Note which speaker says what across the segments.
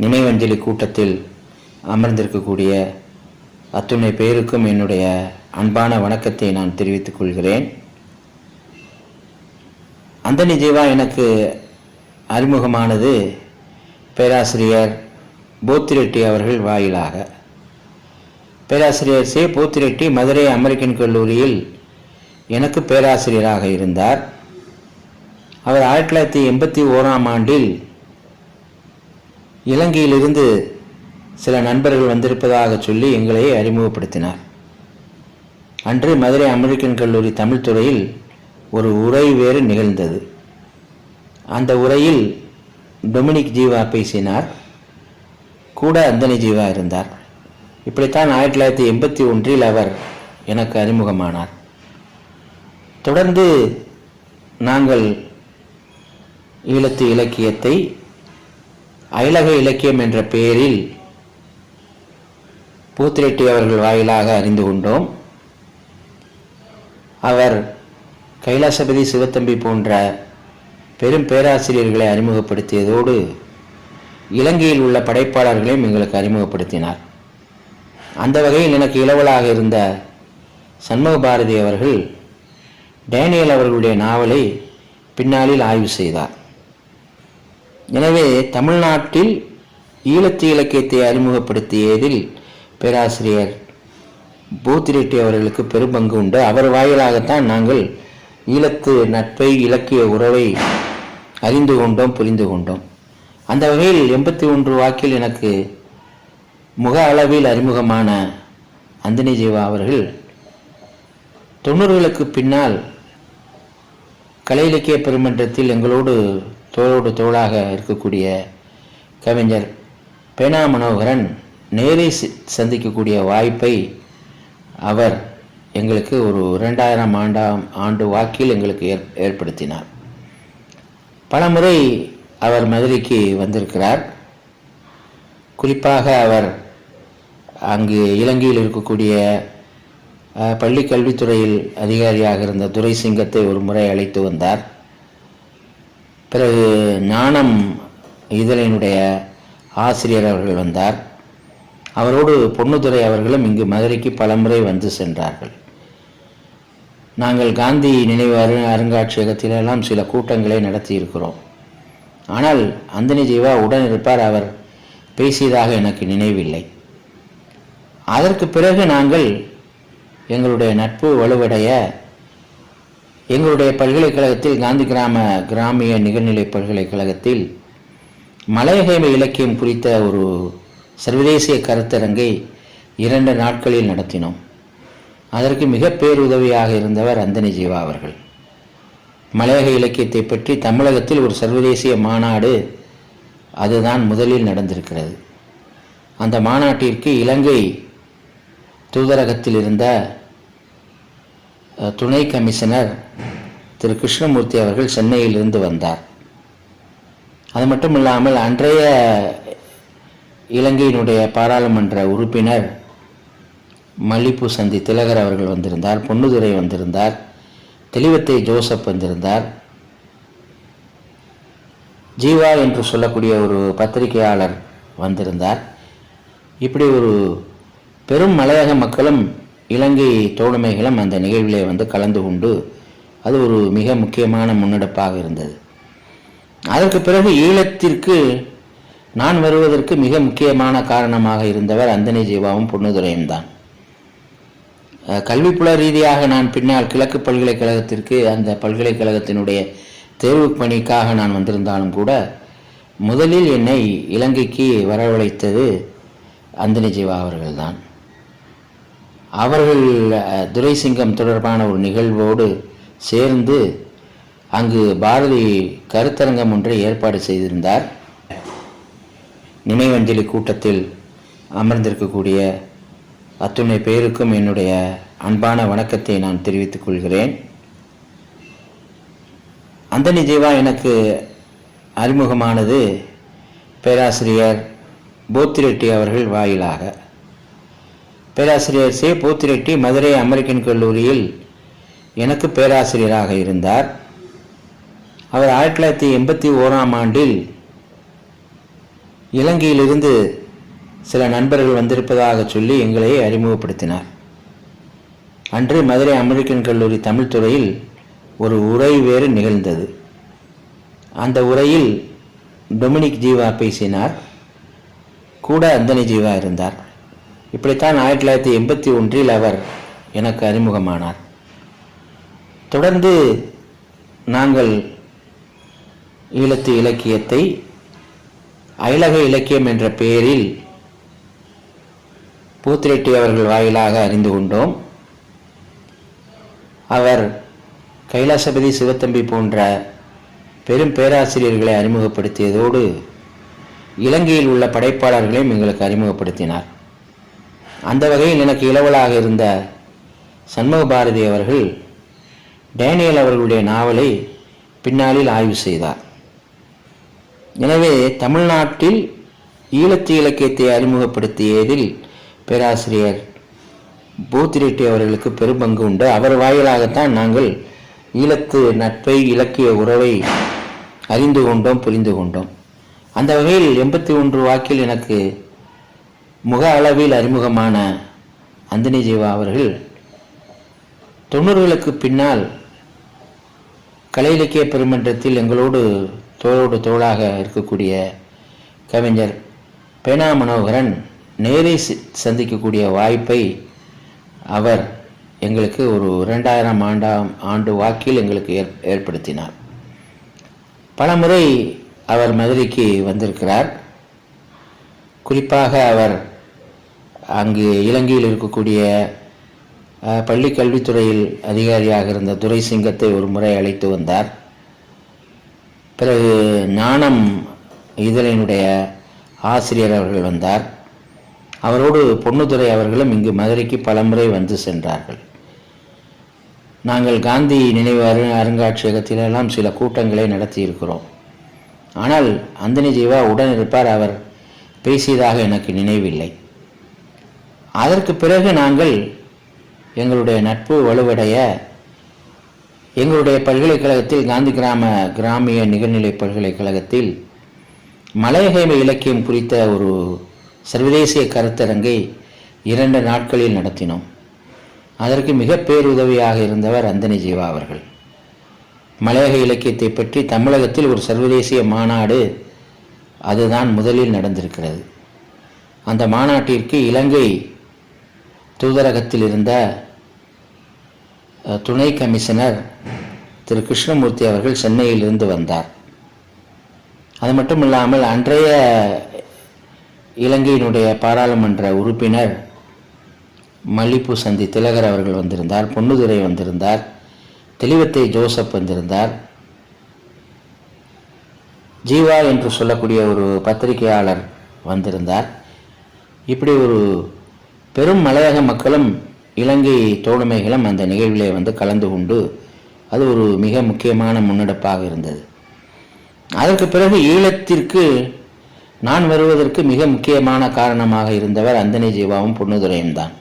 Speaker 1: நினைவஞ்சலி கூட்டத்தில் அமர்ந்திருக்கக்கூடிய அத்துணை பேருக்கும் என்னுடைய அன்பான வணக்கத்தை நான் தெரிவித்துக் கொள்கிறேன். அந்தனி ஜீவா எனக்கு அறிமுகமானது பேராசிரியர் போத்திரெட்டி அவர்கள் வாயிலாக. பேராசிரியர் சே. போத்திரெட்டி மதுரை அமெரிக்கன் கல்லூரியில் எனக்கு பேராசிரியராக இருந்தார். அவர் ஆயிரத்தி தொள்ளாயிரத்தி எண்பத்தி ஓராம் ஆண்டில் இலங்கையிலிருந்து சில நண்பர்கள் வந்திருப்பதாக சொல்லி எங்களை அறிமுகப்படுத்தினார். அன்று மதுரை அமெரிக்கன் கல்லூரி தமிழ் துறையில் ஒரு உரை வேறு நிகழ்ந்தது. அந்த உரையில் டொமினிக் ஜீவா பேசினார். கூட அந்தனி ஜீவா இருந்தார். இப்படித்தான் ஆயிரத்தி தொள்ளாயிரத்தி எண்பத்தி ஒன்றில் அவர் எனக்கு அறிமுகமானார். தொடர்ந்து நாங்கள் ஈழத்து இலக்கியத்தை அயலக இலக்கியம் என்ற பெயரில் பூத்திரெட்டி அவர்கள் வாயிலாக அறிந்து கொண்டோம். அவர் கைலாசபதி சிவத்தம்பி போன்ற பெரும் பேராசிரியர்களை அறிமுகப்படுத்தியதோடு இலங்கையில் உள்ள படைப்பாளர்களையும் எங்களுக்கு அறிமுகப்படுத்தினார். அந்த வகையில் எனக்கு இளவலாக இருந்த சண்முக பாரதி அவர்கள் டேனியல் அவர்களுடைய நாவலை பின்னாளில் ஆய்வு செய்தார். எனவே தமிழ்நாட்டில் ஈழத்து இலக்கியத்தை அறிமுகப்படுத்தியதில் பேராசிரியர் பூத்திரெட்டி அவர்களுக்கு பெரும்பங்கு உண்டு. அவர் வாயிலாகத்தான் நாங்கள் ஈழத்து நட்பை இலக்கிய உறவை அறிந்து கொண்டோம் புரிந்து கொண்டோம். அந்த வகையில் எண்பத்தி ஒன்று வாக்கில் எனக்கு முக அளவில் அறிமுகமான அந்தனி ஜீவா அவர்கள் தொண்ணூறுகளுக்கு பின்னால் கலை இலக்கிய பெருமன்றத்தில் எங்களோடு தோளோடு தோளாக இருக்கக்கூடிய கவிஞர் பேனா மனோகரன் நேரே சி- சந்திக்கக்கூடிய வாய்ப்பை அவர் எங்களுக்கு ஒரு இரண்டாயிரம் ஆண்டாம் ஆண்டு வாக்கில் எங்களுக்கு ஏற் ஏற்படுத்தினார். பலமுறை அவர் மதுரைக்கு வந்திருக்கிறார். குறிப்பாக அவர் அங்கு இலங்கையில் இருக்கக்கூடிய பள்ளி கல்வித்துறையில் அதிகாரியாக இருந்த துரை சிங்கத்தை ஒரு முறை அழைத்து வந்தார். பிறகு ஞானம் இதழினுடைய ஆசிரியர் அவர்கள் வந்தார். அவரோடு பொன்னுதுரை அவர்களும் இங்கு மதுரைக்கு பலமுறை வந்து சென்றார்கள். நாங்கள் காந்தி நினைவு அரு அருங்காட்சியகத்திலெல்லாம் சில கூட்டங்களை நடத்தியிருக்கிறோம். ஆனால் அந்தனி ஜீவா உடன் இருப்பார் அவர் பேசியதாக எனக்கு நினைவில்லை. அதற்கு பிறகு நாங்கள் எங்களுடைய நட்பு வலுவடைய எங்களுடைய பல்கலைக்கழகத்தில் காந்தி கிராம கிராமிய நிகழ்நிலை பல்கலைக்கழகத்தில் மலையக இலக்கியம் குறித்த ஒரு சர்வதேசிய கருத்தரங்கை இரண்டு நாட்களில் நடத்தினோம். அதற்கு மிக பேருதவியாக இருந்தவர் அந்தனி ஜீவா அவர்கள். மலையக இலக்கியத்தை பற்றி தமிழகத்தில் ஒரு சர்வதேசிய மாநாடு அதுதான் முதலில் நடந்திருக்கிறது. அந்த மாநாட்டிற்கு இலங்கை தூதரகத்தில் இருந்த துணை கமிஷனர் திரு கிருஷ்ணமூர்த்தி அவர்கள் சென்னையிலிருந்து வந்தார். அது மட்டும் இல்லாமல் அன்றைய இலங்கையினுடைய பாராளுமன்ற உறுப்பினர் மல்லிப்பூ சந்தி திலகர் அவர்கள் வந்திருந்தார் பொன்னுதுரை வந்திருந்தார் தெளிவத்தை ஜோசப் வந்திருந்தார். ஜீவா என்று சொல்லக்கூடிய ஒரு பத்திரிகையாளர் வந்திருந்தார். இப்படி ஒரு பெரும் மலையக மக்களும் இலங்கை தோழமைகளும் அந்த நிகழ்விலே வந்து கலந்து கொண்டு அது ஒரு மிக முக்கியமான முன்னெடுப்பாக இருந்தது. அதற்கு பிறகு ஈழத்திற்கு நான் வருவதற்கு மிக முக்கியமான காரணமாக இருந்தவர் அந்தனி ஜீவாவும் பொன்னுதுரையும் தான். கல்விப்புல ரீதியாக நான் பின்னால் கிழக்கு பல்கலைக்கழகத்திற்கு அந்த பல்கலைக்கழகத்தினுடைய தேர்வு பணிக்காக நான் வந்திருந்தாலும் கூட முதலில் என்னை இலங்கைக்கு வரவழைத்தது அந்தனி ஜீவா அவர்கள்தான் அவர்கள் துரைசிங்கம் தொடர்பான ஒரு நிகழ்வோடு சேர்ந்து அங்கு பாரதி கருத்தரங்கம் ஒன்றை ஏற்பாடு செய்திருந்தார். நினைவஞ்சலி கூட்டத்தில் அமர்ந்திருக்கக்கூடிய அத்துணை பேருக்கும் என்னுடைய அன்பான வணக்கத்தை நான் தெரிவித்துக் கொள்கிறேன். அந்தனி ஜீவா எனக்கு அறிமுகமானது பேராசிரியர் போத்திரெட்டி அவர்கள் வாயிலாக. பேராசிரியர் சே. போத்திரெட்டி மதுரை அமெரிக்கன் கல்லூரியில் எனக்கு பேராசிரியராக இருந்தார். அவர் ஆயிரத்தி தொள்ளாயிரத்தி எண்பத்தி ஓராம் ஆண்டில் இலங்கையிலிருந்து சில நண்பர்கள் வந்திருப்பதாக சொல்லி எங்களை அறிமுகப்படுத்தினார். அன்று மதுரை அமெரிக்கன் கல்லூரி தமிழ் துறையில் ஒரு உரை வேறு நிகழ்ந்தது. அந்த உரையில் டொமினிக் ஜீவா பேசினார். கூட அந்தனி ஜீவா இருந்தார். இப்படித்தான் ஆயிரத்தி தொள்ளாயிரத்தி எண்பத்தி ஒன்றில் அவர் எனக்கு அறிமுகமானார். தொடர்ந்து நாங்கள் ஈழத்து இலக்கியத்தை அயலக இலக்கியம் என்ற பெயரில் பூத்திரெட்டி அவர்கள் வாயிலாக அறிந்து கொண்டோம். அவர் கைலாசபதி சிவத்தம்பி போன்ற பெரும் பேராசிரியர்களை அறிமுகப்படுத்தியதோடு இலங்கையில் உள்ள படைப்பாளர்களையும் எங்களுக்கு அறிமுகப்படுத்தினார். அந்த வகையில் எனக்கு இளவலாக இருந்த சண்முக பாரதி அவர்கள் டேனியல் அவர்களுடைய நாவலை பின்னாளில் ஆய்வு செய்தார். எனவே தமிழ்நாட்டில் ஈழத்து இலக்கியத்தை அறிமுகப்படுத்தியதில் பேராசிரியர் பூத்திரெட்டி அவர்களுக்கு பெரும்பங்கு உண்டு. அவர் வாயிலாகத்தான் நாங்கள் ஈழத்து நட்பை இலக்கிய உறவை அறிந்து கொண்டோம் புரிந்து கொண்டோம். அந்த வகையில் எண்பத்தி ஒன்று வாக்கில் எனக்கு முக அளவில் அறிமுகமான அந்தனி ஜீவா அவர்கள் தொண்ணூறுகளுக்கு பின்னால் கலை இலக்கிய பெருமன்றத்தில் எங்களோடு தோளோடு தோளாக இருக்கக்கூடிய கவிஞர் பேனா மனோகரன் நேரை சந்திக்கக்கூடிய வாய்ப்பை அவர் எங்களுக்கு ஒரு இரண்டாயிரம் ஆண்டாம் ஆண்டு வாக்கில் எங்களுக்கு ஏற் ஏற்படுத்தினார். பலமுறை அவர் மதுரைக்கு வந்திருக்கிறார். குறிப்பாக அவர் அங்கு இலங்கையில் இருக்கக்கூடிய பள்ளி கல்வித்துறையில் அதிகாரியாக இருந்த துரை சிங்கத்தை ஒரு முறை அழைத்து வந்தார். பிறகு ஞானம் இதழினுடைய ஆசிரியர் அவர்கள் வந்தார். அவரோடு பொன்னுதுரை அவர்களும் இங்கு மதுரைக்கு பலமுறை வந்து சென்றார்கள். நாங்கள் காந்தி நினைவு அரு அருங்காட்சியகத்திலெல்லாம் சில கூட்டங்களை நடத்தியிருக்கிறோம். ஆனால் அந்தனி ஜீவா உடன் இருப்பார் அவர் பேசியதாக எனக்கு நினைவில்லை. அதற்கு பிறகு நாங்கள் எங்களுடைய நட்பு வலுவடைய எங்களுடைய பல்கலைக்கழகத்தில் காந்தி கிராம கிராமிய நிகழ்நிலை பல்கலைக்கழகத்தில் மலையகைமை இலக்கியம் குறித்த ஒரு சர்வதேசிய கருத்தரங்கை இரண்டு நாட்களில் நடத்தினோம். அதற்கு மிக பேருதவியாக இருந்தவர் அந்தனி ஜீவா அவர்கள். மலையக இலக்கியத்தை பற்றி தமிழகத்தில் ஒரு சர்வதேசிய மாநாடு அதுதான் முதலில் நடந்திருக்கிறது. அந்த மாநாட்டிற்கு இலங்கை தூதரகத்தில் இருந்த துணை கமிஷனர் திரு கிருஷ்ணமூர்த்தி அவர்கள் சென்னையிலிருந்து வந்தார். அது மட்டும் இல்லாமல் அன்றைய இலங்கையினுடைய பாராளுமன்ற உறுப்பினர் மல்லிப்பூ சந்தி திலகர் அவர்கள் வந்திருந்தார் பொன்னுதுரை வந்திருந்தார் தெளிவத்தை ஜோசப் வந்திருந்தார். ஜீவா என்று சொல்லக்கூடிய ஒரு பத்திரிகையாளர் வந்திருந்தார். இப்படி ஒரு பெரும் மலையக மக்களும் இலங்கை தோழமைகளும் அந்த நிகழ்விலே வந்து கலந்து கொண்டு அது ஒரு மிக முக்கியமான முன்னெடுப்பாக இருந்தது. அதற்கு பிறகு ஈழத்திற்கு நான் வருவதற்கு மிக முக்கியமான காரணமாக இருந்தவர் அந்தனி ஜீவாவும் பொன்னுதுரையும் தான்.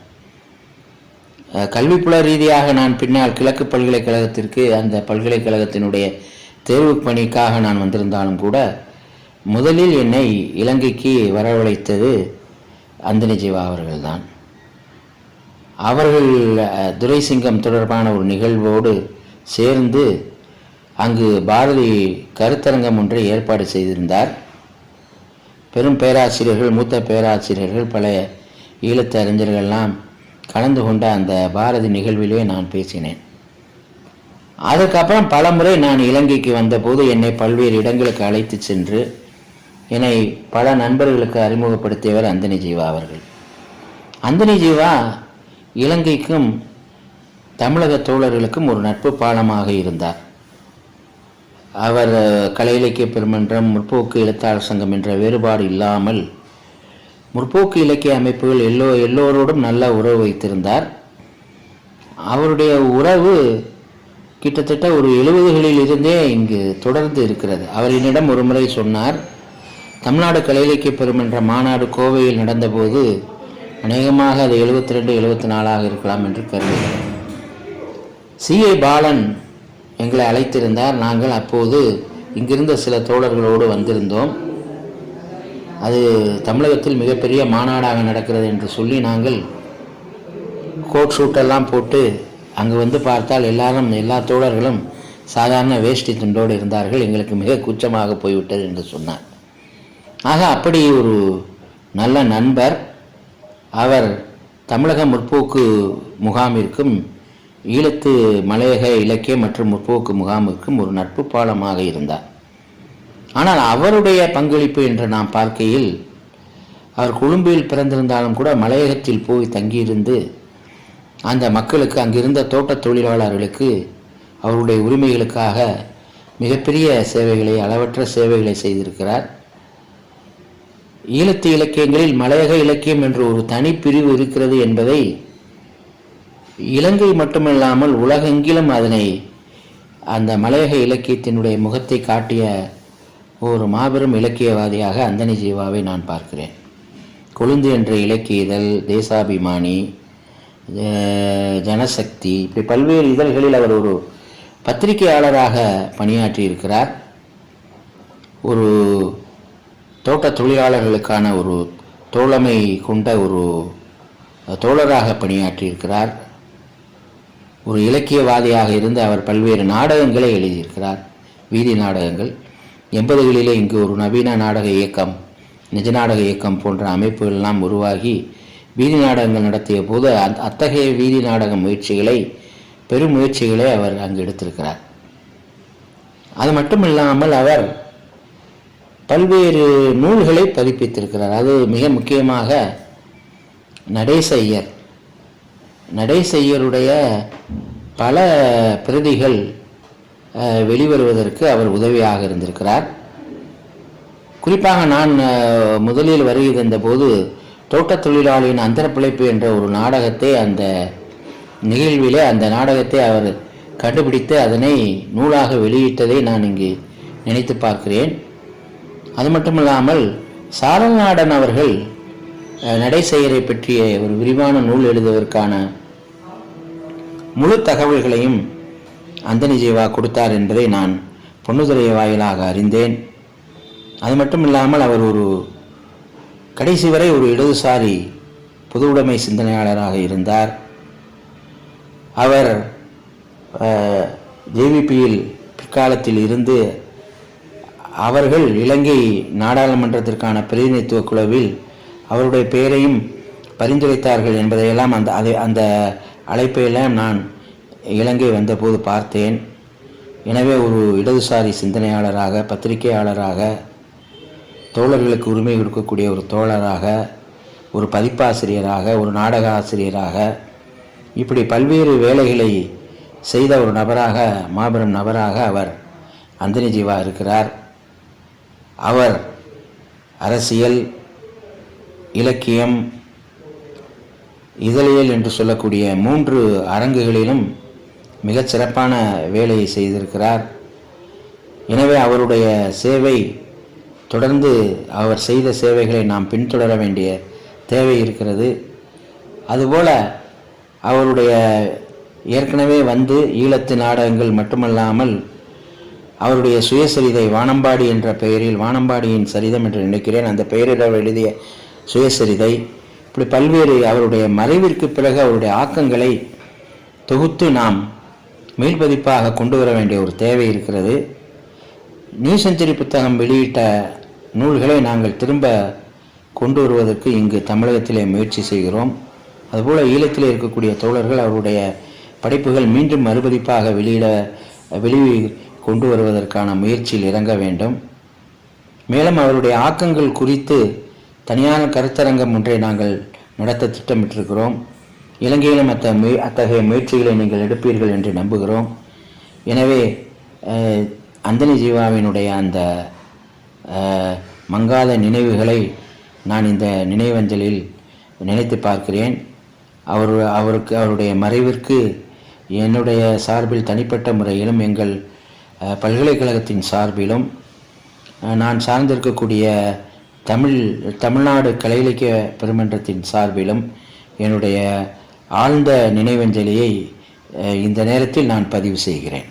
Speaker 1: கல்விப்புல ரீதியாக நான் பின்னால் கிழக்கு பல்கலைக்கழகத்திற்கு அந்த பல்கலைக்கழகத்தினுடைய தேர்வு பணிக்காக நான் வந்திருந்தாலும் கூட முதலில் என்னை இலங்கைக்கு வரவழைத்தது அந்தனி ஜீவா அவர்கள்தான் அவர்கள் துரைசிங்கம் தொடர்பான ஒரு நிகழ்வோடு சேர்ந்து அங்கு பாரதி கருத்தரங்கம் ஒன்றை ஏற்பாடு செய்திருந்தார். பெரும் பேராசிரியர்கள் மூத்த பேராசிரியர்கள் பல ஈழத்து அறிஞர்கள்லாம் கலந்து கொண்ட அந்த பாரதி நிகழ்விலே நான் பேசினேன். அதுக்கப்புறம் பலமுறை நான் இலங்கைக்கு வந்தபோது என்னை பல்வேறு இடங்களுக்கு அழைத்து சென்று என்னை பல நண்பர்களுக்கு அறிமுகப்படுத்தியவர் அந்தனி ஜீவா அவர்கள். அந்தனி ஜீவா இலங்கைக்கும் தமிழக தோழர்களுக்கும் ஒரு நட்பு பாலமாக இருந்தார். அவர் கலை இலக்கிய பெருமன்றம் முற்போக்கு எழுத்தாளர் சங்கம் என்ற வேறுபாடு இல்லாமல் முற்போக்கு இலக்கிய அமைப்புகள் எல்லோ எல்லோரோடும் நல்ல உறவு வைத்திருந்தார். அவருடைய உறவு கிட்டத்தட்ட ஒரு எழுபதுகளில் இருந்தே இங்கு தொடர்ந்து இருக்கிறது. அவர் என்னிடம் ஒரு முறை சொன்னார் தமிழ்நாடு கலை இலக்கிய பெருமன்ற மாநாடு கோவையில் நடந்தபோது அநேகமாக அது எழுபத்தி ரெண்டு எழுபத்தி நாலாக இருக்கலாம் என்று கருதுகிறேன். சிஐ பாலன் எங்களை அழைத்திருந்தார். நாங்கள் அப்போது இங்கிருந்த சில தோழர்களோடு வந்திருந்தோம். அது தமிழகத்தில் மிகப்பெரிய மாநாடாக நடக்கிறது என்று சொல்லி நாங்கள் கோட் ஷூட்டெல்லாம் போட்டு அங்கு வந்து பார்த்தால் எல்லாரும் எல்லா தோழர்களும் சாதாரண வேஷ்டி துண்டோடு இருந்தார்கள். எங்களுக்கு மிக கூச்சமாக போய்விட்டது என்று சொன்னார். ஆக அப்படி ஒரு நல்ல நண்பர் அவர் தமிழக முற்போக்கு முகாமிற்கும் ஈழத்து மலையக இலக்கிய மற்றும் முற்போக்கு முகாமிற்கும் ஒரு நட்பு பாலமாக இருந்தார். ஆனால் அவருடைய பங்களிப்பு என்று நாம் பார்க்கையில் அவர் கொழும்பில் பிறந்திருந்தாலும் கூட மலையகத்தில் போய் தங்கியிருந்து அந்த மக்களுக்கு அங்கிருந்த தோட்டத் தொழிலாளர்களுக்கு அவருடைய உரிமைகளுக்காக மிகப்பெரிய சேவைகளை அளவற்ற சேவைகளை செய்திருக்கிறார். ஈழத்து இலக்கியங்களில் மலையக இலக்கியம் என்று ஒரு தனிப்பிரிவு இருக்கிறது என்பதை இலங்கை மட்டுமில்லாமல் உலகெங்கிலும் அதனை அந்த மலையக இலக்கியத்தினுடைய முகத்தை காட்டிய ஒரு மாபெரும் இலக்கியவாதியாக அந்தனி ஜீவாவை நான் பார்க்கிறேன். கொழுந்து என்ற இலக்கிய இதழ் தேசாபிமானி ஜனசக்தி இப்படி பல்வேறு இதழ்களில் அவர் ஒரு பத்திரிகையாளராக பணியாற்றியிருக்கிறார். ஒரு தோட்ட தொழிலாளர்களுக்கான ஒரு தோழமை கொண்ட ஒரு தோழராக பணியாற்றியிருக்கிறார். ஒரு இலக்கியவாதியாக இருந்து அவர் பல்வேறு நாடகங்களை எழுதியிருக்கிறார். வீதி நாடகங்கள். எண்பதுகளிலே இங்கு ஒரு நவீன நாடக இயக்கம் நிஜ நாடக இயக்கம் போன்ற அமைப்புகள் எல்லாம் உருவாகி வீதி நாடகங்கள் நடத்திய போது அத்தகைய வீதி நாடக முயற்சிகளை பெரும் முயற்சிகளை அவர் அங்கு எடுத்திருக்கிறார். அது மட்டும் இல்லாமல் அவர் பல்வேறு நூல்களை பதிப்பித்திருக்கிறார். அது மிக முக்கியமாக நடேச ஐயர் பல பிரதிகள் வெளிவருவதற்கு அவர் உதவியாக இருந்திருக்கிறார். குறிப்பாக நான் முதலில் வருகை தந்தபோது தோட்டத் தொழிலாளியின் அந்தர பிழைப்பு என்ற ஒரு நாடகத்தை அந்த நிகழ்விலே அந்த நாடகத்தை அவர் கண்டுபிடித்து அதனை நூலாக வெளியிட்டதை நான் இங்கு நினைத்து பார்க்கிறேன். அது மட்டும் இல்லாமல் சாரநாடன் அவர்கள் நடை நடைசெயரை பற்றிய ஒரு விரிவான நூல் எழுதுவதற்கான முழு தகவல்களையும் அந்தனி ஜீவா கொடுத்தார் என்பதை நான் பொன்னுதுரை வாயிலாக அறிந்தேன். அது மட்டும் இல்லாமல் அவர் ஒரு கடைசி வரை ஒரு இடதுசாரி பொது உடைமை சிந்தனையாளராக இருந்தார். அவர் ஜேவிபியில் பிற்காலத்தில் இருந்து அவர்கள் இலங்கை நாடாளுமன்றத்திற்கான பிரதிநிதித்துவ குழுவில் அவருடைய பெயரையும் பரிந்துரைத்தார்கள் என்பதையெல்லாம் அந்த அதை அந்த அழைப்பையெல்லாம் நான் இலங்கை வந்தபோது பார்த்தேன். எனவே ஒரு இடதுசாரி சிந்தனையாளராக பத்திரிகையாளராக தோழர்களுக்கு உரிமை கொடுக்கக்கூடிய ஒரு தோழராக ஒரு பதிப்பாசிரியராக ஒரு நாடக ஆசிரியராக இப்படி பல்வேறு வேலைகளை செய்த ஒரு நபராக மாபெரும் நபராக அவர் அந்தனி ஜீவா இருக்கிறார். அவர் அரசியல் இலக்கியம் இதழியல் என்று சொல்லக்கூடிய மூன்று அரங்குகளிலும் மிகச் சிறப்பான வேலையை செய்திருக்கிறார். எனவே அவருடைய சேவை தொடர்ந்து அவர் செய்த சேவைகளை நாம் பின்தொடர வேண்டிய தேவை இருக்கிறது. அதுபோல அவருடைய ஏற்கனவே வந்து ஈழத்து நாடகங்கள் மட்டுமல்லாமல் அவருடைய சுயசரிதை வானம்பாடி என்ற பெயரில் வானம்பாடியின் சரிதம் என்று நினைக்கிறேன். அந்த பெயரில் அவர் எழுதிய சுயசரிதை இப்படி பல்வேறு அவருடைய மறைவிற்கு பிறகு அவருடைய ஆக்கங்களை தொகுத்து நாம் மீள்பதிப்பாக கொண்டு வர வேண்டிய ஒரு தேவை இருக்கிறது. நியூ செஞ்சுரி புத்தகம் வெளியிட்ட நூல்களை நாங்கள் திரும்ப கொண்டு வருவதற்கு இங்கு தமிழகத்திலே முயற்சி செய்கிறோம். அதுபோல் ஈழத்தில் இருக்கக்கூடிய தோழர்கள் அவருடைய படைப்புகள் மீண்டும் மறுபதிப்பாக வெளியிட வெளி கொண்டு வருவதற்கான முயற்சியில் இறங்க வேண்டும். மேலும் அவருடைய ஆக்கங்கள் குறித்து தனியான கருத்தரங்கம் ஒன்றை நாங்கள் நடத்த திட்டமிட்டிருக்கிறோம். இலங்கையிலும் அத்த அத்தகைய முயற்சிகளை நீங்கள் எடுப்பீர்கள் என்று நம்புகிறோம். எனவே அந்தனி ஜீவாவினுடைய அந்த மங்காத நினைவுகளை நான் இந்த நினைவஞ்சலில் நினைத்து பார்க்கிறேன். அவர் அவருக்கு அவருடைய மறைவிற்கு என்னுடைய சார்பில் தனிப்பட்ட முறையிலும் எங்கள் பல்கலைக்கழகத்தின் சார்பிலும் நான் சார்ந்திருக்கக்கூடிய தமிழ் தமிழ்நாடு கலை இலக்கிய பெருமன்றத்தின் சார்பிலும் என்னுடைய ஆழ்ந்த நினைவஞ்சலியை இந்த நேரத்தில் நான் பதிவு செய்கிறேன்.